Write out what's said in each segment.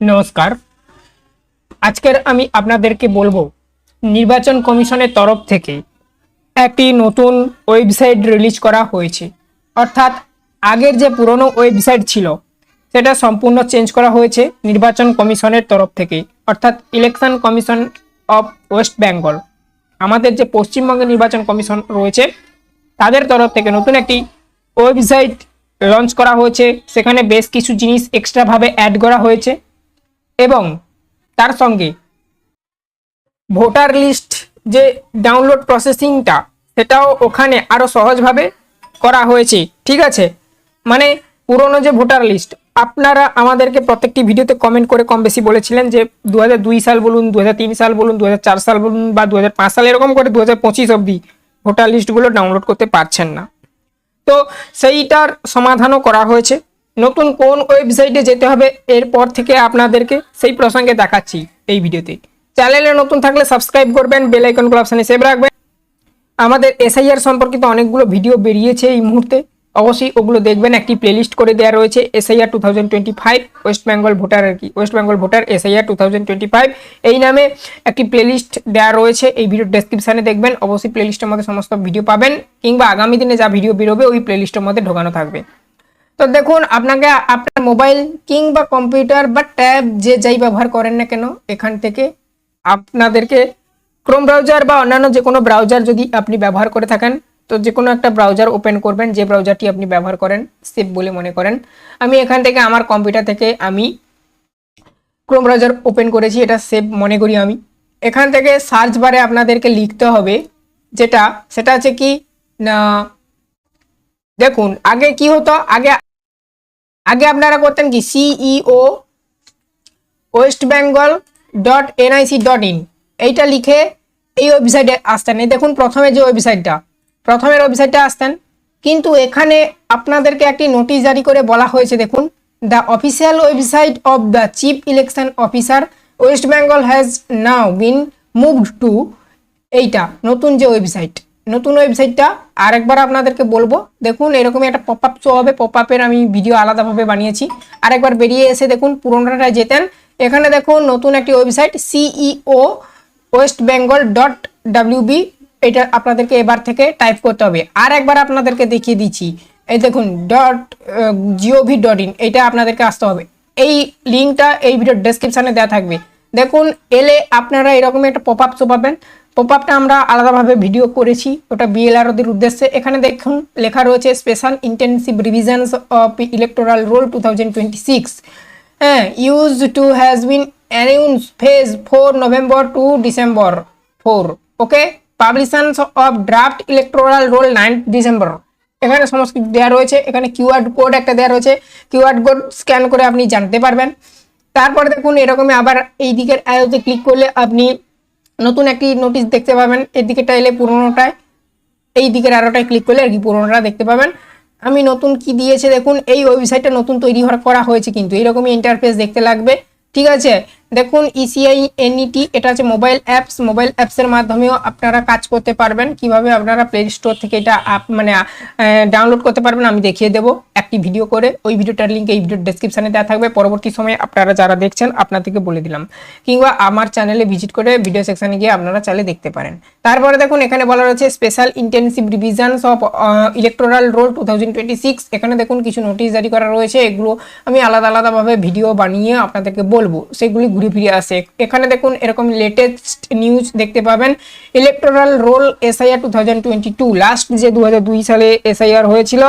নমস্কার। আজকের আমি আপনাদেরকে বলব, নির্বাচন কমিশনের তরফ থেকে একটি নতুন ওয়েবসাইট রিলিজ করা হয়েছে। অর্থাৎ আগের যে পুরনো ওয়েবসাইট ছিল, সেটা সম্পূর্ণ চেঞ্জ করা হয়েছে নির্বাচন কমিশনের তরফ থেকে, অর্থাৎ election commission of West Bengal. আমাদের যে পশ্চিমবঙ্গের নির্বাচন কমিশন রয়েছে, তাদের তরফ থেকে নতুন একটি ওয়েবসাইট লঞ্চ করা হয়েছে। সেখানে বেশ কিছু জিনিস এক্সট্রাভাবে অ্যাড করা হয়েছে। এবং তার সঙ্গে ভোটার লিস্ট যে ডাউনলোড প্রসেসিংটা, সেটাও ওখানে আরও সহজভাবে করা হয়েছে। ঠিক আছে? মানে পুরনো যে ভোটার লিস্ট, আপনারা আমাদেরকে প্রত্যেকটি ভিডিওতে কমেন্ট করে কম বেশি বলেছিলেন যে দু হাজার দুই সাল বলুন দু হাজার তিন সাল বলুন দু হাজার চার সাল বলুন বা দু হাজার পাঁচ সাল এরকম করে দু হাজার পঁচিশ অবধি ভোটার লিস্টগুলো ডাউনলোড করতে পারছেন না। তো সেইটার সমাধানও করা হয়েছে। নতুন কোন ওয়েবসাইটে যেতে হবে, এরপর থেকে আপনাদেরকে সেই প্রসঙ্গে দেখাচ্ছি এই ভিডিওতে। চ্যানেলে নতুন থাকলে সাবস্ক্রাইব করবেন বেল আইকনগুলো অপশানে সেভ রাখবেন। আমাদের এসআইআর সম্পর্কিত অনেকগুলো ভিডিও বেরিয়েছে এই মুহূর্তে। অবশ্যই ওগুলো দেখবেন, একটি প্লেলিস্ট করে দেওয়া রয়েছে SIR two thousand twenty five West Bengal voter আর কি West Bengal voter SIR two thousand twenty five এই নামে একটি প্লেলিস্ট দেওয়া রয়েছে, এই ভিডিও ডেসক্রিপশানে দেখবেন। অবশ্যই প্লেলিস্টের মধ্যে সমস্ত ভিডিও পাবেন, কিংবা আগামী দিনে যা ভিডিও বেরোবে, ওই প্লেলিস্টের মধ্যে ঢোকানো থাকবে। তো দেখুন, আপনাকে আপনার মোবাইল কিংবা কম্পিউটার বা ট্যাব যে যাই ব্যবহার করেন না কেন, এখান থেকে আপনাদেরকে ক্রোম ব্রাউজার বা অন্যান্য যে কোনো ব্রাউজার যদি আপনি ব্যবহার করে থাকেন, তো যে কোনো একটা ব্রাউজার ওপেন করবেন, যে ব্রাউজারটি আপনি ব্যবহার করেন সেভ বলে মনে করেন। আমি এখান থেকে আমার কম্পিউটার থেকে আমি ক্রোম ব্রাউজার ওপেন করেছি, এটা সেভ মনে করি আমি। এখান থেকে সার্চ বারে আপনাদেরকে লিখতে হবে যেটা, সেটা হচ্ছে কি, না, দেখুন, আগে কি হতো? আগে আগে আপনারা করতেন কি? CEO West Bengal dot NIC dot in এইটা লিখে এই ওয়েবসাইটে আসতেন। এই দেখুন প্রথমে যে ওয়েবসাইটটা প্রথমের ওয়েবসাইটটা আসতেন। কিন্তু এখানে আপনাদেরকে একটি নোটিশ জারি করে বলা হয়েছে, দেখুন। The official website of the chief election officer West Bengal has now been moved to এইটা, নতুন যে ওয়েবসাইট নতুন ওয়েবসাইটটা আরেকবার আপনাদেরকে বলব। দেখুন, এরকমই একটা পপ আপ শো হবে। পপ আপের আমি ভিডিও আলাদাভাবে বানিয়েছি। আরেকবার বেরিয়ে এসে দেখুন পুরোনোটা যেতেন। এখানে দেখুন, নতুন একটি website CEO West Bengal dot WB এটা আপনাদেরকে এবার থেকে টাইপ করতে হবে। আর একবার আপনাদেরকে দেখিয়ে দিচ্ছি। এই দেখুন ডট জিওভি ডট ইন এটা আপনাদেরকে আসতে হবে। এই লিঙ্কটা এই ভিডিওর ডেসক্রিপশানে দেওয়া থাকবে। দেখুন, এলে আপনারা এরকম একটা পপ আপ শো পাবেন। পপ আপটা আমরা আলাদাভাবে ভিডিও করেছি, ওটা বিএলআরওদের উদ্দেশ্যে। এখানে দেখুন, লেখা রয়েছে special intensive revisions of electoral roll two হ্যাঁ use to has been announce phase four November to December four okay publications of draft electoral roll nine December এখানে সমস্ত কিছু দেওয়া রয়েছে। এখানে কিউআর কোড একটা দেওয়া রয়েছে। কিউআর কোড স্ক্যান করে আপনি জানতে পারবেন। তারপরে দেখুন, এরকমই আবার এই দিকের অ্যারোতে ক্লিক করলে আপনি নতুন একটি নোটিশ দেখতে পাবেন। এদিকেটা দিকেটা এলে পুরোনোটায়, এই দিকের আরোটায় ক্লিক করলে আর কি পুরোনোটা দেখতে পাবেন। আমি নতুন কি দিয়েছে দেখুন, এই ওয়েবসাইটটা নতুন তৈরি করা হয়েছে কিন্তু। এরকমই ইন্টারফেস দেখতে লাগবে। ঠিক আছে? দেখুন E ইসিআই এনইটি এটা হচ্ছে মোবাইল অ্যাপস মোবাইল অ্যাপসের মাধ্যমেও আপনারা কাজ করতে পারবেন। কীভাবে আপনারা প্লে স্টোর থেকে এটা আপ- মানে ডাউনলোড করতে পারবেন, আমি দেখিয়ে দেবো একটি ভিডিও করে। ওই ভিডিওটার লিঙ্ক এই ভিডিওর ডেসক্রিপশনে দেওয়া থাকবে। পরবর্তী সময়ে আপনারা যারা দেখছেন আপনাদেরকে বলে দিলাম। কিংবা আমার চ্যানেলে ভিজিট করে ভিডিও সেকশানে গিয়ে আপনারা চাইলে দেখতে পারেন। তারপরে দেখুন, এখানে বলা রয়েছে special intensive revisions of electoral roll two এখানে দেখুন, কিছু নোটিশ জারি করা রয়েছে। এগুলো আমি আলাদা আলাদাভাবে ভিডিও বানিয়ে আপনাদেরকে বলব। সেগুলি ঘুরে ফিরে আসে এখানে দেখুন এরকম লেটেস্ট নিউজ দেখতে পাবেন। Electoral roll SIR two thousand twenty two last যে দু সালে এসআইআর হয়েছিল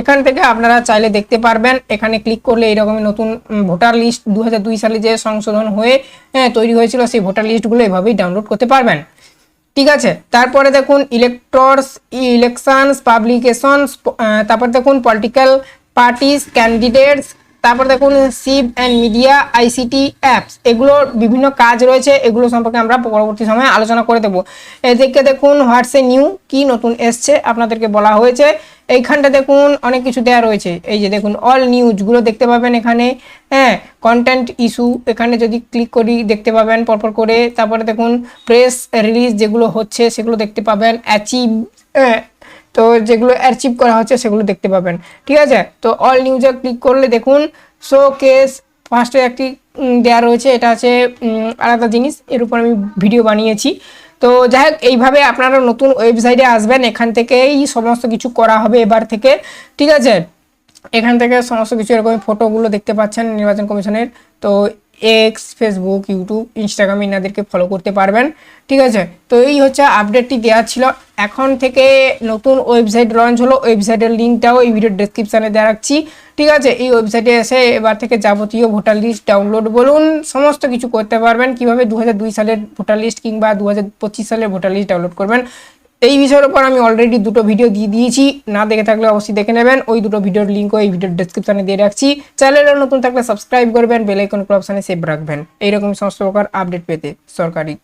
এখান থেকে আপনারা চাইলে দেখতে পারবেন। এখানে ক্লিক করলে এরকম নতুন ভোটার লিস্ট দু সালে যে সংশোধন হয়ে হ্যাঁ, তৈরি হয়েছিল সেই ভোটার লিস্টগুলো এভাবেই ডাউনলোড করতে পারবেন। ঠিক আছে? তারপরে দেখুন ইলেকটরস ইলেকশনস পাবলিকেশনস তারপর দেখুন পলিটিক্যাল পার্টিস ক্যান্ডিডেটস তারপর দেখুন সিভ অ্যান্ড মিডিয়া আইসিটি অ্যাপস এগুলোর বিভিন্ন কাজ রয়েছে, এগুলো সম্পর্কে আমরা পরবর্তী সময়ে আলোচনা করে দেবো। এদিকে দেখুন হোয়াটসঅ্যাপ নিউ কি নতুন এসছে? আপনাদেরকে বলা হয়েছে। এইখানটা দেখুন, অনেক কিছু দেওয়া রয়েছে। এই যে দেখুন অল নিউজগুলো দেখতে পাবেন এখানে। হ্যাঁ কন্টেন্ট ইস্যু এখানে যদি ক্লিক করি, দেখতে পাবেন পরপর করে। তারপরে দেখুন প্রেস রিলিজ যেগুলো হচ্ছে, সেগুলো দেখতে পাবেন। অ্যাচিভ তো যেগুলো অ্যাচিভ করা হচ্ছে সেগুলো দেখতে পাবেন। ঠিক আছে? তো অল নিউজে ক্লিক করলে দেখুন শো কেস ফার্স্টে একটি দেওয়া রয়েছে। এটা আছে আলাদা জিনিস, এর উপর আমি ভিডিও বানিয়েছি। তো যাই হোক, এইভাবে আপনারা নতুন ওয়েবসাইটে আসবেন, এখান থেকেই সমস্ত কিছু করা হবে এবার থেকে। ঠিক আছে? এখান থেকে সমস্ত কিছু, এরকম ফটোগুলো দেখতে পাচ্ছেন নির্বাচন কমিশনের। তো এক্স ফেসবুক ইউটিউব ইনস্টাগ্রাম ইনাদেরকে ফলো করতে পারবেন। ঠিক আছে? তো এই হচ্ছে আপডেটটি দেওয়া ছিল। এখন থেকে নতুন ওয়েবসাইট লঞ্চ হলো। ওয়েবসাইটের লিঙ্কটাও এই ভিডিওর ডেসক্রিপশানে দেওয়া রাখছি। ঠিক আছে? এই ওয়েবসাইটে এসে এবার থেকে যাবতীয় ভোটার লিস্ট ডাউনলোড বলুন। সমস্ত কিছু করতে পারবেন। কীভাবে দু হাজার দুই সালের ভোটার লিস্ট কিংবা দু হাজার পঁচিশ সালের ভোটার লিস্ট ডাউনলোড করবেন। এই বিষয়ের উপর আমি অলরেডি দুটো ভিডিও দিয়ে দিয়েছি। না দেখে থাকলে অবশ্যই দেখে নেবেন। ওই দুটো ভিডিওর লিঙ্কও এই ভিডিওর ডেসক্রিপশনে দিয়ে রাখছি। চ্যানেলে নতুন থাকলে সাবস্ক্রাইব করবেন বেলাইকন ক্লাবসানে সেভ রাখবেন। এইরকম সমস্ত প্রকার আপডেট পেতে সরকারি